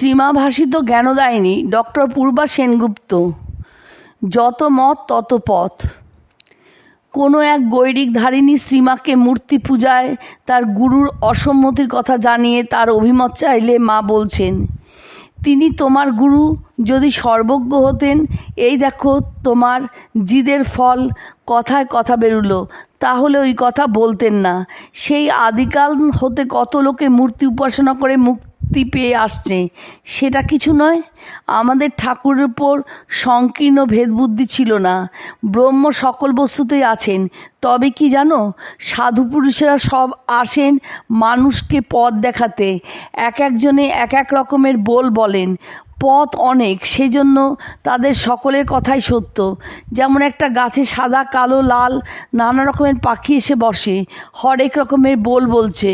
শ্রীমাভাষিত Gyandayini doctor পূর্বা সেনগুপ্ত। যত মত, তত পথ। কোনো এক গৈরিক ধারিণী শ্রীমাকে মূর্তি পূজায় তার গুরুর অসম্মতির কথা জানিয়ে তার অভিমত চাইলে মা বলছেন, তিনি তোমার গুরু, যদি সর্বজ্ঞ হতেন, এই দেখো তোমার জিদের ফল কথায় কথা বেরুলো। তাহলে ওই কথা বলতেন না। সেই আদিকাল হতে কত লোকে মূর্তি উপাসনা করে মুক্তি পেয়ে আসছে। সেটা কিছু নয়, আমাদের ঠাকুরের উপর সংকীর্ণ ভেদবুদ্ধি ছিল না। ব্রহ্ম সকল বস্তুতেই আছেন। তবে কি জানো, সাধু পুরুষেরা সব আসেন মানুষকে পথ দেখাতে। এক একজনে এক এক রকমের বোল বলেন। পথ অনেক, সেজন্য তাদের সকলের কথাই সত্য। যেমন একটা গাছে সাদা, কালো, লাল, নানা রকমের পাখি এসে বসে, হরেক রকমের বোল বলছে।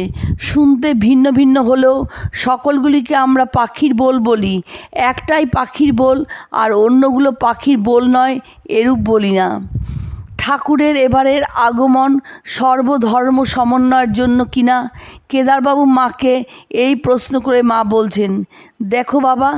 শুনতে ভিন্ন ভিন্ন হলেও সকলগুলিকে আমরা পাখির বোল বলি। একটাই পাখির বোল, আর অন্যগুলো পাখির বোল নয়, এরূপ বলি না। ঠাকুরের এবারের আগমন সর্বধর্ম সমন্বয়ের জন্য কিনা, কেদারবাবু মাকে এই প্রশ্ন করে মা বলছেন, দেখো বাবা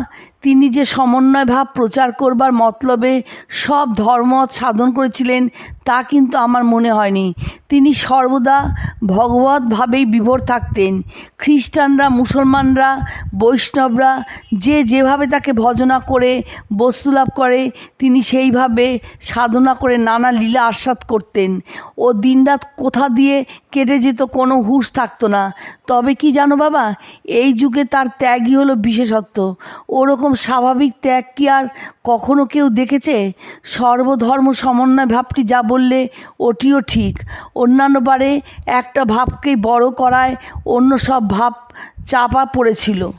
তিনি যে সমন্বয় ভাব প্রচার করবার মতলবে সব ধর্ম সাধন করেছিলেন, তা কিন্তু আমার মনে হয়নি। তিনি সর্বদা ভগবত ভাবেই বিভোর থাকতেন। খ্রিস্টানরা, মুসলমানরা, বৈষ্ণবরা যে যেভাবে তাকে ভজনা করে, বস্তু লাভ করে, তিনি সেইভাবে সাধনা করে নানা লীলা আস্বাদ করতেন। ও দিনরাত কোথা দিয়ে কেটে যেত কোনো হুঁশ থাকতো না। তবে কি জানো বাবা, এই যুগে তার ত্যাগই হলো বিশেষত্ব। ওরকম স্বাভাবিক ত্যাগ কি আর কখনো কেউ দেখেছে? সর্বধর্ম সমন্বয় ভাবটি যা বললে ওটিও ঠিক। অন্যান্য বারে একটা ভাবকেই বড় করায় অন্য সব ভাব চাপা পড়েছিল।